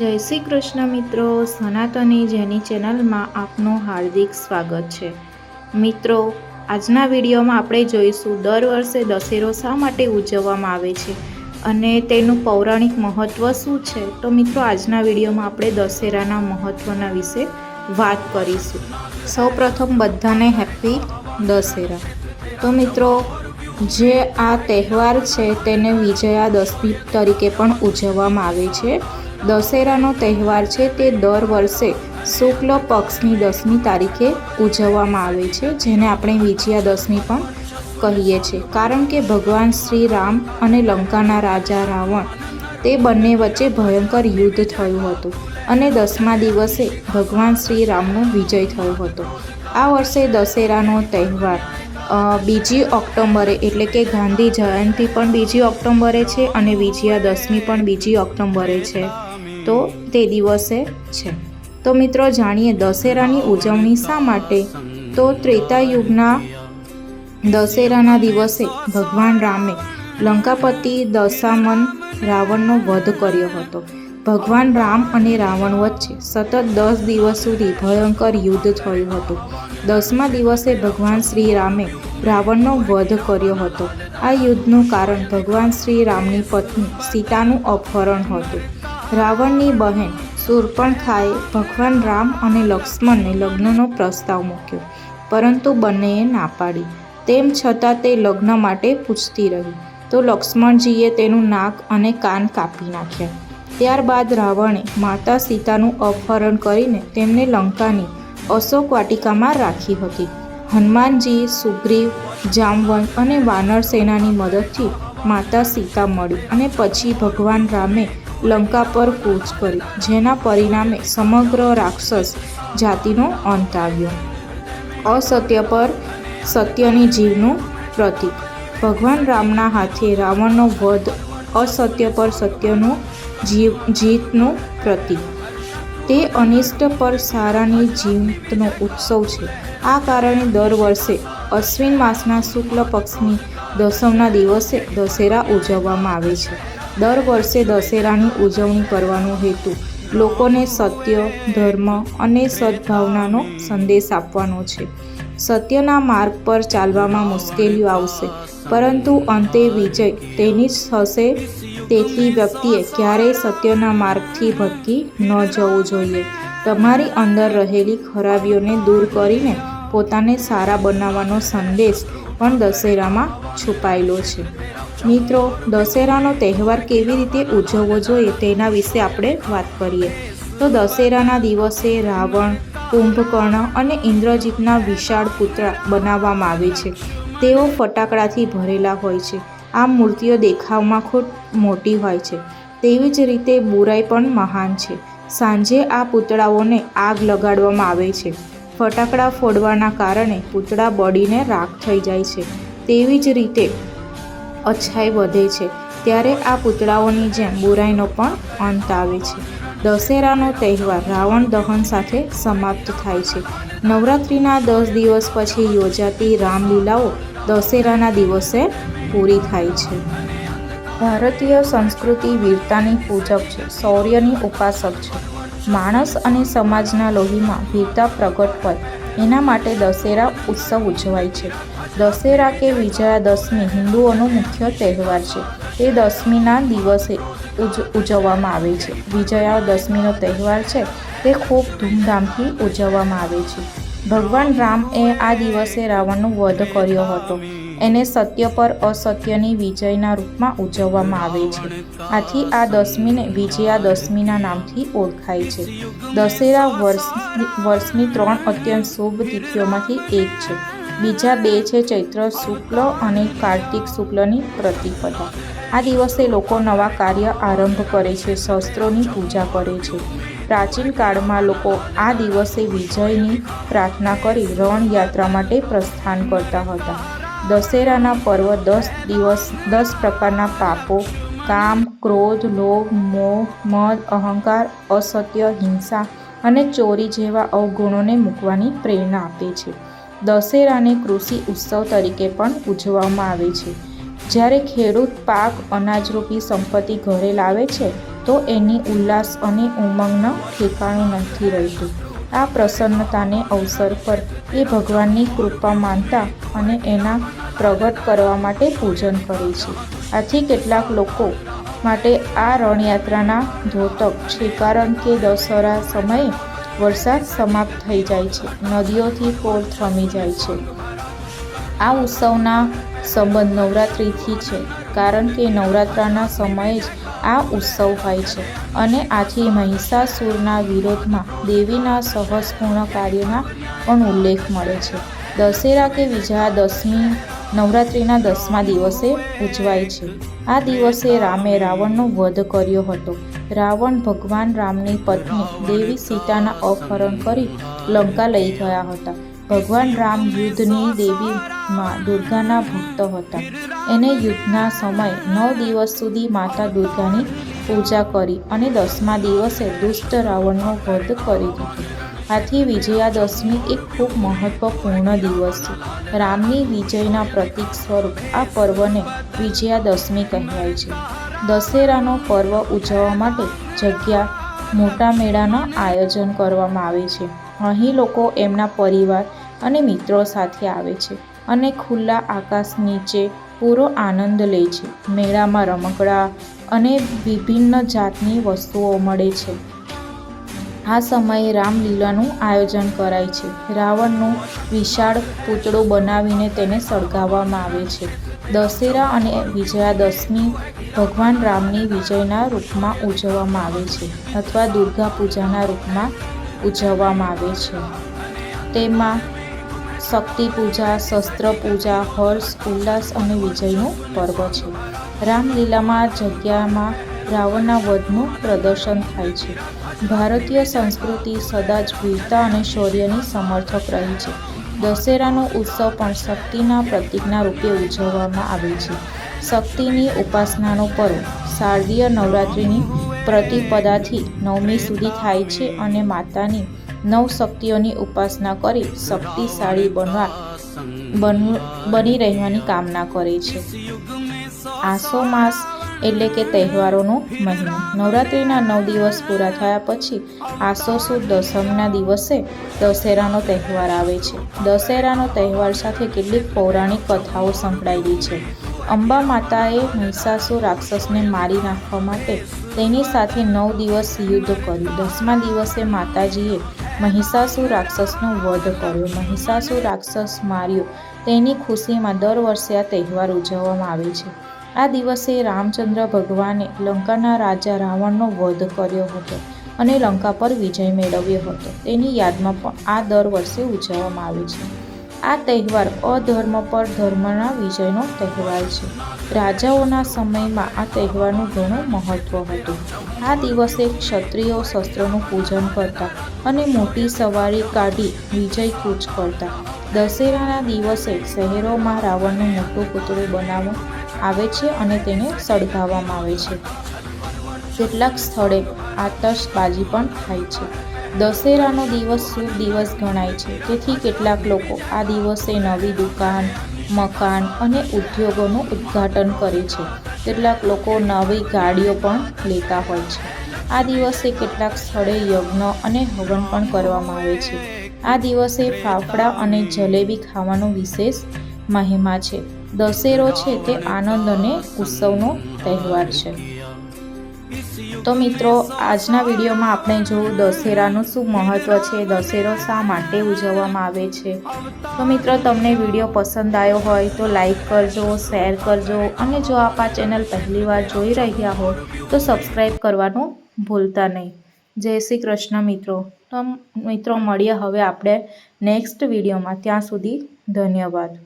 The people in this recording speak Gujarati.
જય શ્રી કૃષ્ણ મિત્રો, સનાતની જેની ચેનલમાં આપનું હાર્દિક સ્વાગત છે. મિત્રો, આજના વિડીયોમાં આપણે જોઈશું દર વર્ષે દશેરો શા માટે ઉજવવામાં આવે છે અને તેનું પૌરાણિક મહત્ત્વ શું છે? તો મિત્રો, આજના વિડીયોમાં આપણે દશેરાના મહત્ત્વના વિશે વાત કરીશું. સૌપ્રથમ બધાને હેપી દશેરા. તો મિત્રો, જે આ તહેવાર છે તેને વિજયાદશમી તરીકે પણ ઉજવવામાં આવે છે. દશેરાનો તહેવાર છે તે દર વર્ષે શુક્લ પક્ષની દસમી તારીખે ઉજવવામાં આવે છે, જેને આપણે વિજયાદશમી પણ કહીએ છીએ. કારણ કે ભગવાન શ્રી રામ અને લંકાના રાજા રાવણ તે બંને વચ્ચે ભયંકર યુદ્ધ થયું હતું અને દસમા દિવસે ભગવાન શ્રી રામનો વિજય થયો હતો. આ વર્ષે દશેરાનો તહેવાર બીજી ઓક્ટોબરે એટલે કે ગાંધી જયંતિ પણ બીજી ઓક્ટોબરે છે અને વિજયાદશમી પણ બીજી ઓક્ટોબરે છે. તો તે દિવસે છે. તો મિત્રો જાણીએ દશેરાની ઉજવણી શા માટે? તો ત્રેતા યુગના દશેરાના દિવસે ભગવાન રામે લંકાપતિ દશામન રાવણનો વધ કર્યો હતો. ભગવાન રામ અને રાવણ વચ્ચે સતત દસ દિવસ સુધી ભયંકર યુદ્ધ થયું હતું. દસમા દિવસે ભગવાન શ્રી રામે રાવણનો વધ કર્યો હતો. આ યુદ્ધનું કારણ ભગવાન શ્રી રામની પત્ની સીતાનું અપહરણ હતું. રાવણની બહેન શૂર્પણખાએ ભગવાન રામ અને લક્ષ્મણને લગ્નનો પ્રસ્તાવ મૂક્યો. પરંતુ બંનેએ ના પાડી. તેમ છતાં તે લગ્ન માટે પૂછતી રહી. તો લક્ષ્મણજીએ તેનું નાક અને કાન કાપી નાખ્યા. ત્યારબાદ રાવણે માતા સીતાનું અપહરણ કરીને તેમને લંકાની અશોક વાટિકામાં રાખી હતી. હનુમાનજી સુગ્રીવ જામવંત અને વાનર સેનાની મદદથી માતા સીતા મળી અને પછી ભગવાન રામે લંકા પર કૂચ કરી, જેના પરિણામે સમગ્ર રાક્ષસ જાતિનો અંત આવ્યો. અસત્ય પર સત્યની જીવનું પ્રતીક. ભગવાન રામના હાથે રાવણનો વધ અસત્ય પર સત્યનું જીવ, જીતનું પ્રતીક. તે અનિષ્ટ પર સારાની જીતનો ઉત્સવ છે. આ કારણે દર વર્ષે અશ્વિન માસના શુક્લ પક્ષની દસમના દિવસે દશેરા ઉજવવામાં આવે છે. દર વર્ષે દશેરાની ઉજવણી કરવાનો હેતુ લોકોને સત્ય, ધર્મ અને સદભાવનાનો સંદેશ આપવાનો છે. સત્યના માર્ગ પર ચાલવામાં મુશ્કેલીઓ આવશે, પરંતુ અંતે વિજય તેની જ થશે તેથી વ્યક્તિએ ક્યારેય સત્યના માર્ગથી ભટકી ન જવું જોઈએ. તમારી અંદર રહેલી ખરાબીઓને દૂર કરીને પોતાને સારા બનાવવાનો સંદેશ પણ દશેરામાં છુપાયેલો છે. મિત્રો, દશેરાનો તહેવાર કેવી રીતે ઉજવવો જોઈએ તેના વિશે આપણે વાત કરીએ. તો દશેરાના દિવસે રાવણ, કુંભકર્ણ અને ઇન્દ્રજીતના વિશાળ પુતળા બનાવવામાં આવે છે. તેઓ ફટાકડાથી ભરેલા હોય છે. આ મૂર્તિઓ દેખાવમાં ખૂબ મોટી હોય છે. તેવી જ રીતે બુરાઈ પણ મહાન છે. સાંજે આ પૂતળાઓને આગ લગાડવામાં આવે છે. ફટાકડા ફોડવાના કારણે પૂતળા બળીને રાખ થઈ જાય છે. તેવી જ રીતે અછાઈ વધે છે, ત્યારે આ પૂતળાઓની જેમ બુરાઈનો પણ અંત આવે છે. દશેરાનો તહેવાર રાવણ દહન સાથે સમાપ્ત થાય છે. નવરાત્રિના દસ દિવસ પછી યોજાતી રામલીલાઓ દશેરાના દિવસે પૂરી થાય છે. ભારતીય સંસ્કૃતિ વીરતાની પૂજક છે, શૌર્યની ઉપાસક છે. માણસ અને સમાજના લોહીમાં વીરતા પ્રગટ હોય, એના માટે દશેરા ઉત્સવ ઉજવાય છે. દશેરા કે વિજયાદશમી હિન્દુઓનો મુખ્ય તહેવાર છે. તે દશમીના દિવસે ઉજ, ઉજવવામાં આવે છે. વિજયાદશમીનો તહેવાર છે તે ખૂબ ધૂમધામથી ઉજવવામાં આવે છે. ભગવાન રામ એ આ દિવસે રાવણનો વધ કર્યો હતો. એને સત્ય પર અસત્યની વિજયના રૂપમાં ઉજવવામાં આવે છે. આથી આ દસમીને વિજયાદશમીના નામથી ઓળખાય છે. દશેરા વર્ષ વર્ષની ત્રણ અત્યંત શુભ તિથિઓમાંથી એક છે. બીજા બે છે ચૈત્ર શુક્લ અને કાર્તિક શુક્લની પ્રતિપદા. આ દિવસે લોકો નવા કાર્ય આરંભ કરે છે, શસ્ત્રોની પૂજા કરે છે. પ્રાચીન કાળમાં લોકો આ દિવસે વિજયની પ્રાર્થના કરી રણયાત્રા માટે પ્રસ્થાન કરતા હતા. દશેરાના પર્વ દસ દિવસ, દસ પ્રકારના પાપો, કામ, ક્રોધ, લોભ, મોહ, મદ, અહંકાર, અસત્ય, હિંસા અને ચોરી જેવા અવગુણોને મૂકવાની પ્રેરણા આપે છે. દશેરાને કૃષિ ઉત્સવ તરીકે પણ ઉજવવામાં આવે છે. જ્યારે ખેડૂત પાક અનાજરૂપી સંપત્તિ ઘરે લાવે છે, તો એની ઉલ્લાસ અને ઉમંગનું ઠેકાણું નથી રહેતું. આ પ્રસન્નતાને અવસર પર એ ભગવાનની કૃપા માનતા અને એના પ્રગટ કરવા માટે પૂજન કરે છે. આથી કેટલાક લોકો માટે આ રણયાત્રાના ધોતક છે, કારણ કે દશહરા સમયે વરસાદ સમાપ્ત થઈ જાય છે, નદીઓથી પોર થમી જાય છે. આ ઉત્સવના સંબંધ નવરાત્રિથી છે. કારણ કે નવરાત્રાના સમયે જ આ ઉત્સવ હોય છે અને આથી મહિષાસુરના વિરોધમાં દેવીના સહસપૂર્ણ કાર્યના પણ ઉલ્લેખ મળે છે. દશેરા કે વિજયાદશમી નવરાત્રિના દસમા દિવસે ઉજવાય છે. આ દિવસે રામે રાવણનો વધ કર્યો હતો. રાવણ ભગવાન રામની પત્ની દેવી સીતાના અપહરણ કરી લંકા લઈ ગયા હતા. ભગવાન રામ યુદ્ધની દેવી માં દુર્ગાના ભક્ત હતા. એને યુદ્ધના સમયે નવ દિવસ સુધી માતા દુર્ગાની પૂજા કરી અને દસમા દિવસે દુષ્ટ રાવણનો વધ કરી દીધો. આથી વિજયાદશમી એક ખૂબ મહત્વપૂર્ણ દિવસ છે. રામની વિજયના પ્રતીક સ્વરૂપ આ પર્વને વિજયાદશમી કહેવાય છે. દશેરાનો પર્વ ઉજવવા માટે જગ્યા મોટા મેળાના આયોજન કરવામાં આવે છે. અહીં લોકો એમના પરિવાર અને મિત્રો સાથે આવે છે અને ખુલ્લા આકાશ નીચે પૂરો આનંદ લે છે. મેળામાં રમકડા અને વિભિન્ન જાતની વસ્તુઓ મળે છે. આ સમયે રામલીલાનું આયોજન કરાય છે. રાવણનું વિશાળ પૂતળું બનાવીને તેને સળગાવવામાં આવે છે. દશેરા અને વિજયાદશમી ભગવાન રામની વિજયના રૂપમાં ઉજવવામાં આવે છે અથવા દુર્ગા પૂજાના રૂપમાં ઉજવવામાં આવે છે. તેમાં શક્તિ પૂજા, શસ્ત્ર પૂજા, હર્ષ, ઉલ્લાસ અને વિજયનું પર્વ છે. રામલીલામાં, જગ્યામાં રાવણના વધનું પ્રદર્શન થાય છે. ભારતીય સંસ્કૃતિ સદા જ વીરતા અને શૌર્યની સમર્થક રહી છે. દશેરાનો ઉત્સવ પણ શક્તિના પ્રતિકના રૂપે ઉજવવામાં આવે છે. શક્તિની ઉપાસનાનો પર્વ શારદીય નવરાત્રિની પ્રતિપદાથી નવમી સુધી થાય છે અને માતાની નવ શક્તિઓની ઉપાસના કરી શક્તિશાળી બનવા બની રહેવાની કામના કરે છે. આસો માસ એટલે કે તહેવારોનો મહિનો. નવરાત્રિના નવ દિવસ પૂરા થયા પછી આસો સુદ દસમના દિવસે દશેરાનો તહેવાર આવે છે. દશેરાનો તહેવાર સાથે કેટલીક પૌરાણિક કથાઓ સંકળાયેલી છે. અંબા માતાએ મહિષાસુર રાક્ષસને મારી નાખવા માટે તેની સાથે નવ દિવસ યુદ્ધ કર્યું. દસમા દિવસે માતાજીએ મહિષાસુર રાક્ષસનો વધ કર્યો. મહિષાસુર રાક્ષસ માર્યો. તેની ખુશીમાં દર વર્ષે આ તહેવાર ઉજવવામાં આવે છે. આ દિવસે રામચંદ્ર ભગવાને લંકાના રાજા રાવણનો વધ કર્યો હતો અને લંકા પર વિજય મેળવ્યો હતો. તેની યાદમાં પણ આ દર વર્ષે ઉજવવામાં આવે છે. આ તહેવાર અધર્મ પર ધર્મના વિજયનો તહેવાર છે. રાજાઓના સમયમાં આ તહેવારનું ઘણું મહત્વ હતું. આ દિવસે ક્ષત્રિયો શસ્ત્રોનું પૂજન કરતા અને મોટી સવારી કાઢી વિજય કૂચ કરતા. દશેરાના દિવસે શહેરોમાં રાવણનું મોટું પૂતળું બનાવવામાં આવે છે અને તેને સળગાવવામાં આવે છે. કેટલાક સ્થળે આતશબાજી પણ થાય છે. દશેરાનો દિવસ શુભ દિવસ ગણાય છે. તેથી કેટલાક લોકો આ દિવસે નવી દુકાન, મકાન અને ઉદ્યોગોનું ઉદ્ઘાટન કરે છે. કેટલાક લોકો નવી ગાડીઓ પણ લેતા હોય છે. આ દિવસે કેટલાક સ્થળે યજ્ઞ અને હવન પણ કરવામાં આવે છે. આ દિવસે ફાફડા અને જલેબી ખાવાનો વિશેષ મહિમા છે. દશેરો છે તે આનંદ અને ઉત્સવનો તહેવાર છે. તો મિત્રો, આજના વિડીયોમાં આપણે જોયું દશેરાનું શું મહત્ત્વ છે, દશેરો શા માટે ઉજવવામાં આવે છે. તો મિત્રો, તમને વીડિયો પસંદ આવ્યો હોય તો લાઈક કરજો, શેર કરજો અને જો આપ આ ચેનલ પહેલીવાર જોઈ રહ્યા હો તો સબસ્ક્રાઈબ કરવાનું ભૂલતા નહીં. જય શ્રી કૃષ્ણ મિત્રો. તો મિત્રો, મળીએ હવે આપણે નેક્સ્ટ વિડીયોમાં. ત્યાં સુધી ધન્યવાદ.